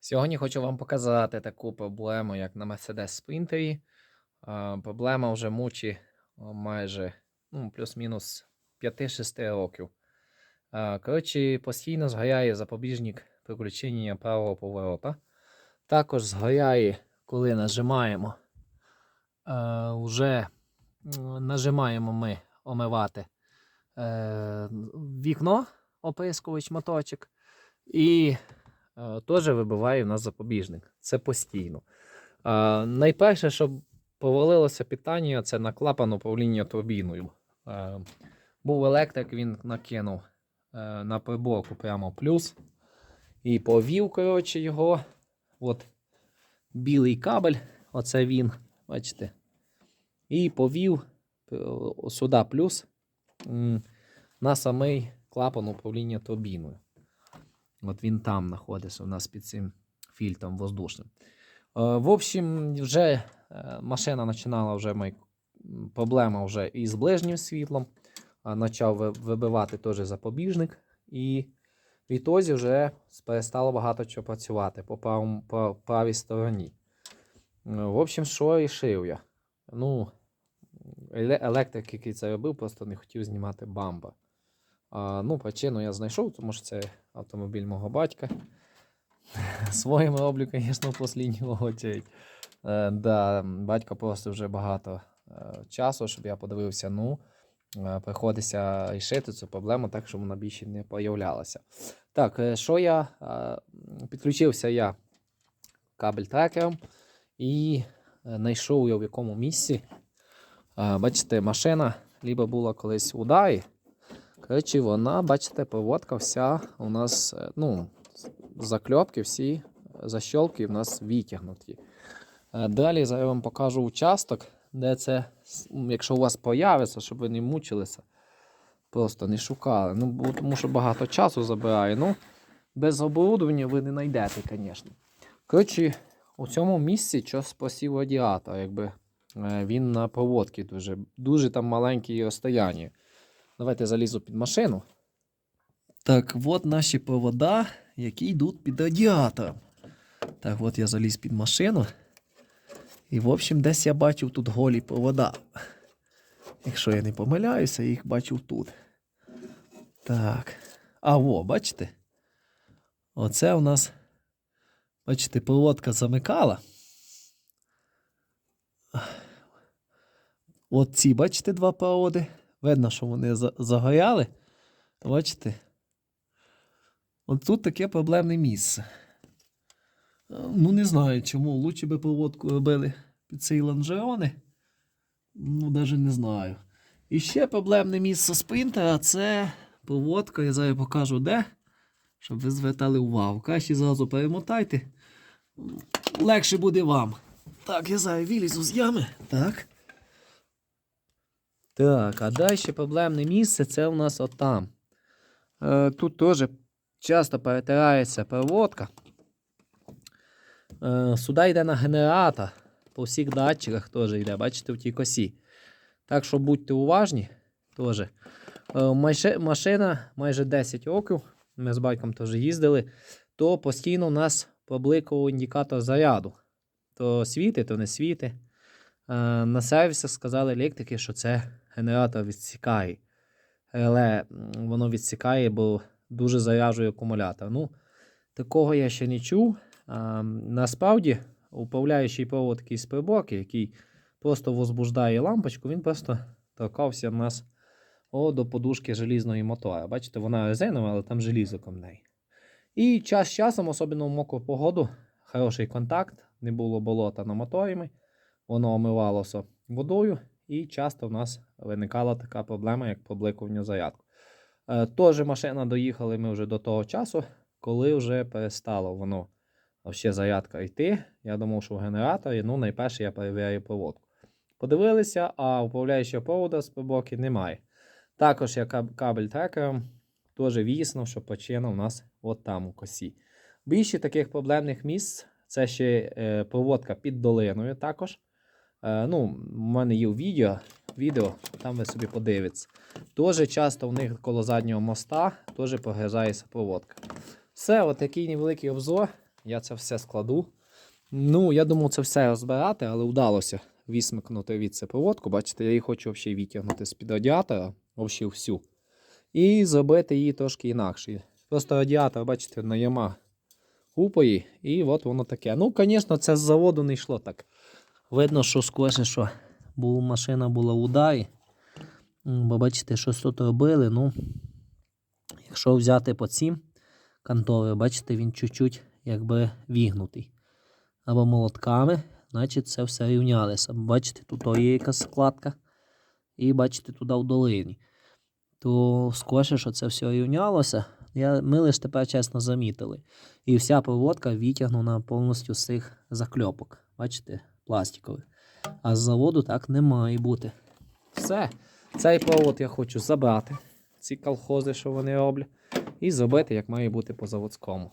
Сьогодні хочу вам показати таку проблему, як на Mercedes Sprinter. Проблема вже мучить майже ну, плюс-мінус 5-6 років. Коротше, постійно згоряє запобіжник при включенні правого поворота. Також згоряє, коли нажимаємо. е, Уже м, нажимаємо ми омивати е, вікно, оприскувач моточок. І теж вибиває в нас запобіжник. Це постійно. Е, найперше, щоб повалилося питання, це на клапан управління турбіною. Е, був електрик, він накинув е, на приборку прямо плюс. І повів, коротше, його. От білий кабель, оце він, бачите. І повів е, сюди плюс на самий клапан управління турбіною. От він там знаходиться у нас під цим фільтром воздушним. Е, В общем, вже е, машина починала вже май- проблема вже і ближнім світлом. Почав вибивати теж запобіжник. І відтоді вже перестало багато чого працювати по, правому, по правій стороні. В общем, що рішив я? Ну, електрик, який це робив, просто не хотів знімати бампер. А, ну, причину я знайшов, тому що це автомобіль мого батька. Своїм роблю, звісно, останню очередь. Е, да, батько просто вже багато е, часу, щоб я подивився. Ну, е, приходиться рішити цю проблему так, щоб вона більше не появлялася. Так, е, що я е, підключився я кабель трекером і е, знайшов я в якому місці. Е, бачите, машина либо була колись у Дарі, Коротше, вона, бачите, проводка вся у нас, е, ну, закльопки, всі защолки в нас витягнуті. Е, Далі зараз я вам покажу участок, де це, якщо у вас появиться, щоб ви не мучилися, просто не шукали. Ну, тому що багато часу забирає. Ну, без оборудовання ви не знайдете, звісно. Коротше, у цьому місці щось спасів радіатор, якби е, він на проводці дуже, дуже там маленькі розстояння. Давайте залізу під машину. Так, от наші провода, які йдуть під радіатором. Так, от я заліз під машину. І, в общем, десь я бачив тут голі провода. Якщо я не помиляюся, я їх бачив тут. Так. А во, бачите? Оце у нас, бачите, проводка замикала. От ці, бачите, два проводи. Видно, що вони за- загоряли. Бачите? От тут таке проблемне місце. Е, Ну, не знаю, чому. Лучше би проводку робили під цей лонжерони. Ну, навіть не знаю. І ще проблемне місце спринтера це проводка, я зараз покажу де, щоб ви звертали увагу. Краще зразу перемотайте. Легше буде вам. Так, я зараз вилізу з ями. Так. Так, а далі проблемне місце це у нас отам. Е, тут теж часто перетирається проводка. Е, сюди йде на генератор. По всіх датчиках теж йде, бачите, в тій косі. Так що будьте уважні. Теж. Е, машина майже 10 років. Ми з батьком теж їздили, то постійно у нас побликував індикатор заряду. То світить, то не світить. Е, На сервісах сказали електрики, що це генератор відсікає. Але воно відсікає, бо дуже заряджує акумулятор. Ну, такого я ще не чув. А, насправді, управляючий провод такий з приборки, який просто возбуждає лампочку, він просто торкався в нас о, до подушки желізної мотора. Бачите, вона резинова, але там желізо в неї. І час з часом, особливо в мокру погоду, хороший контакт, не було болота на моторі, воно омивалося водою, і часто в нас виникала така проблема, як пробликування зарядку. Е, Тож машина доїхали ми вже до того часу, коли вже перестало воно ще зарядка йти. Я думав, що в генераторі, ну, найперше я перевіряю проводку. Подивилися, а управляючого провода з приборки немає. Також я кабель трекером теж вияснив, що причина у нас от там у косі. Більше таких проблемних місць це ще е, проводка під долиною також. Е, ну, в мене є відео, відео, там ви собі подивитесь. Дуже часто в них коло заднього моста теж прогризається проводка. Все, от такий невеликий обзор. Я це все складу. Ну, я думав це все розбирати, але вдалося висмикнути від це проводку. Бачите, я її хочу взагалі відтягнути з-під радіатора, взагалі всю. І зробити її трошки інакше. Просто радіатор, бачите, на яма купої, і от воно таке. Ну, звісно, це з заводу не йшло так. Видно, що скоріше, що бу- машина була в ударі. Бо бачите, щось тут робили. Ну, якщо взяти по цим кантори, бачите, він чуть-чуть якби вігнутий. Або молотками, значить це все рівнялося. Бачите, тут є якась складка. І бачите, туди в долині. То скоріше, що це все рівнялося, я, ми лише тепер чесно замітили. І вся проводка відтягнена повністю з цих закльопок. Бачите, пластикових. А з заводу так не має бути. Все. Цей провод я хочу забрати. Ці колхози, що вони роблять, і зробити, як має бути по заводському.